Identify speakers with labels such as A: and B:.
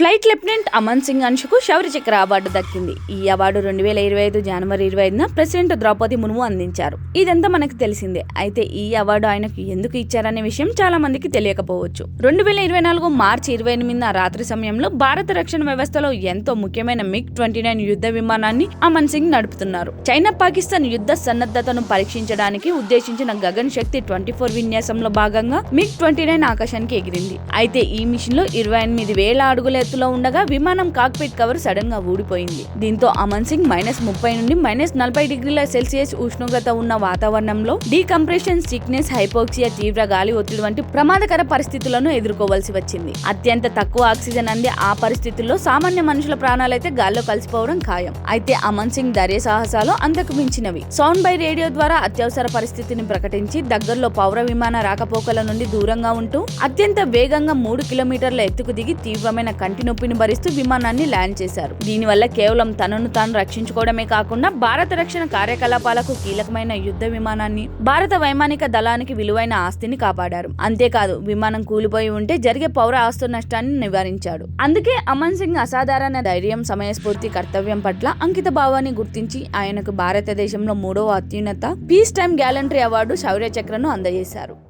A: Flight lieutenant Aman Singh అంశుకు Shaurya Chakra award దక్కింది. ఈ అవార్డు రెండు వేల ఇరవై ఐదు జనవరి ఇరవై ఐదున ప్రెసిడెంట్ ద్రౌపది ముర్ము అందించారు. ఇదంతా మనకు తెలిసిందే. అయితే ఈ అవార్డు ఆయనకు ఎందుకు ఇచ్చారనే విషయం చాలా మందికి తెలియకపోవచ్చు. రెండు వేల ఇరవై నాలుగు మార్చి ఇరవై ఎనిమిదిన రాత్రి సమయంలో భారత రక్షణ వ్యవస్థలో ఎంతో ముఖ్యమైన మిగ్ ట్వంటీ నైన్ యుద్ధ విమానాన్ని అమన్ సింగ్ నడుపుతున్నారు. చైనా పాకిస్తాన్ యుద్ధ సన్నద్ధతను పరీక్షించడానికి ఉద్దేశించిన గగన్ శక్తి ట్వంటీ ఫోర్ విన్యాసంలో భాగంగా మిగ్ ట్వంటీ నైన్ ఆకాశానికి ఎగిరింది. అయితే ఈ మిషన్లో ఇరవై ఎనిమిది వేల అడుగుల ఎత్తులో ఉండగా విమానం కాక్పిట్ కవర్ సడన్గా ఊడిపోయింది. దీంతో అమన్ సింగ్ మైనస్ ముప్పై నుండి మైనస్ నలభై డిగ్రీల సెల్సియస్ ఉష్ణోగ్రత ఉన్న వాతావరణంలో డీకంప్రెషన్ సిక్నెస్ హైపోక్సియా తీవ్ర గాలి ఒత్తిడి వంటి ప్రమాదకర పరిస్థితులను ఎదుర్కోవాల్సి వచ్చింది. అత్యంత తక్కువ ఆక్సిజన్ అందే ఆ పరిస్థితుల్లో సామాన్య మనుషుల ప్రాణాలైతే గాల్లో కలిసిపోవడం ఖాయం. అయితే అమన్ సింగ్ ధైర్య సాహసాలు అంతకు మించినవి. సౌండ్ బై రేడియో ద్వారా అత్యవసర పరిస్థితిని ప్రకటించి దగ్గరలో పౌర విమాన రాకపోకల నుండి దూరంగా ఉంటూ అత్యంత వేగంగా మూడు కిలోమీటర్ల ఎత్తుకు దిగి తీవ్రమైన కంటి నొప్పిని భరిస్తూ విమానాన్ని ల్యాండ్ చేశారు. దీనివల్ల కేవలం తనను తాను రక్షించుకోవడమే కాకుండా భారత రక్షణ కార్యకలాపాలకు కీలకమైన యుద్ధ విమానాన్ని భారత వైమానిక దళానికి విలువైన ఆస్తిని కాపాడారు. అంతేకాదు విమానం కూలిపోయి ఉంటే జరిగే పౌర ఆస్తు నష్టాన్ని నివారించాడు. అందుకే అమన్ సింగ్ అసాధారణ ధైర్యం సమయస్ఫూర్తి కర్తవ్యం పట్ల అంకిత భావాన్ని గుర్తించి ఆయనకు భారతదేశంలో మూడవ అత్యున్నత peace time gallantry award Shaurya చక్రను అందజేశారు.